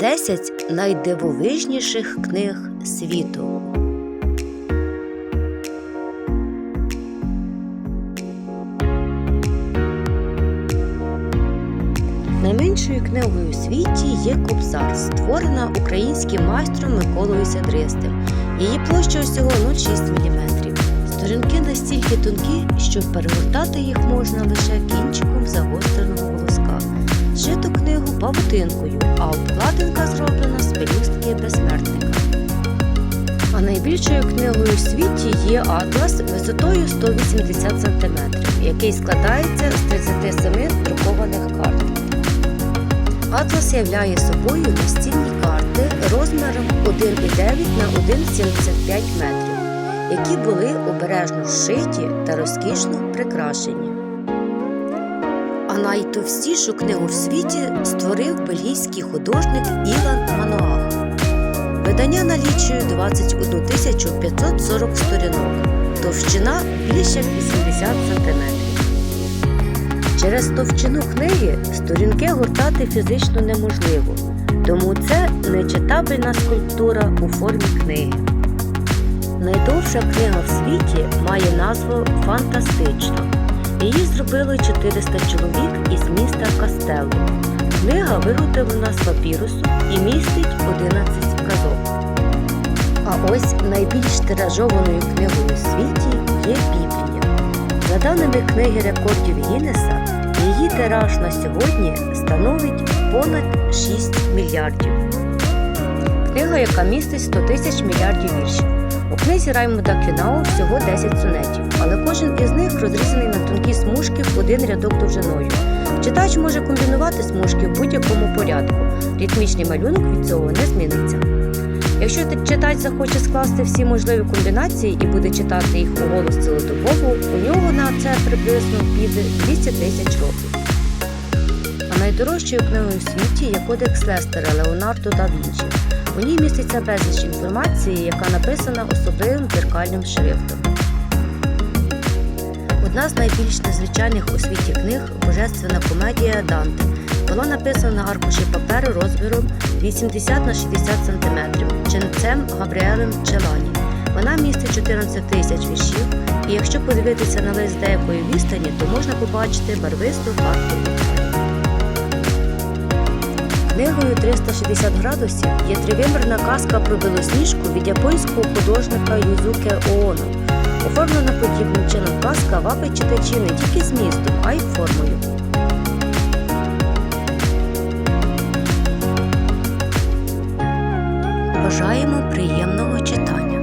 10 найдивовижніших книг світу. Найменшою книгою у світі є Кобзар, створена українським майстром Миколою Сядристим. Її площа усього 0,6 мм. Сторінки настільки тонкі, що перегортати їх можна лише кінчиком загостреного волоска. Зшито книгу павутинкою, а обкладинка зроблена з пелюстки безсмертника. А найбільшою книгою у світі є атлас висотою 180 см, який складається з 37 друкованих карт. Атлас являє собою настільні карти розміром 1,9 на 1,75 метрів, які були обережно зшиті та розкішно прикрашені. А найтовстішу книгу в світі створив бельгійський художник Ілан Мануах. Видання налічує 21 540 сторінок, товщина більше 80 см. Через товщину книги сторінки гортати фізично неможливо, тому це нечитабельна скульптура у формі книги. Найдовша книга в світі має назву Фантастично. Її зробили 400 чоловік із міста Кастелло. Книга виготовлена з папірусу і містить 11 казок. А ось найбільш тиражованою книгою у світі є Біблія. За даними книги рекордів Гіннеса, її тираж на сьогодні становить понад 6 мільярдів. Книга, яка містить 100 тисяч мільярдів віршів. У книзі Раймонда Кюнау всього 10 сонетів, але кожен із них розрізаний на тонкі смужки в один рядок довжиною. Читач може комбінувати смужки в будь-якому порядку. Ритмічний малюнок від цього не зміниться. Якщо читач захоче скласти всі можливі комбінації і буде читати їх у голос цілодобово, у нього на це приблизно піде 200 тисяч років. Найдорожчою книгою у світі є Кодекс Лестера Леонардо да Вінчі. У ній міститься безліч інформації, яка написана особливим дзеркальним шрифтом. Одна з найбільш незвичайних у світі книг Божественна комедія Данте була написана на аркуші паперу розміром 80 на 60 см ченцем Габріелем Челані. Вона містить 14 тисяч віршів, і якщо подивитися на лист деякої відстані, то можна побачити барвисту карту. Книгою 360 градусів є тривимірна казка про білосніжку від японського художника Юзуке Ооно. Оформлена подібним чином казка вабить читачі не тільки змістом, а й формою. Бажаємо приємного читання!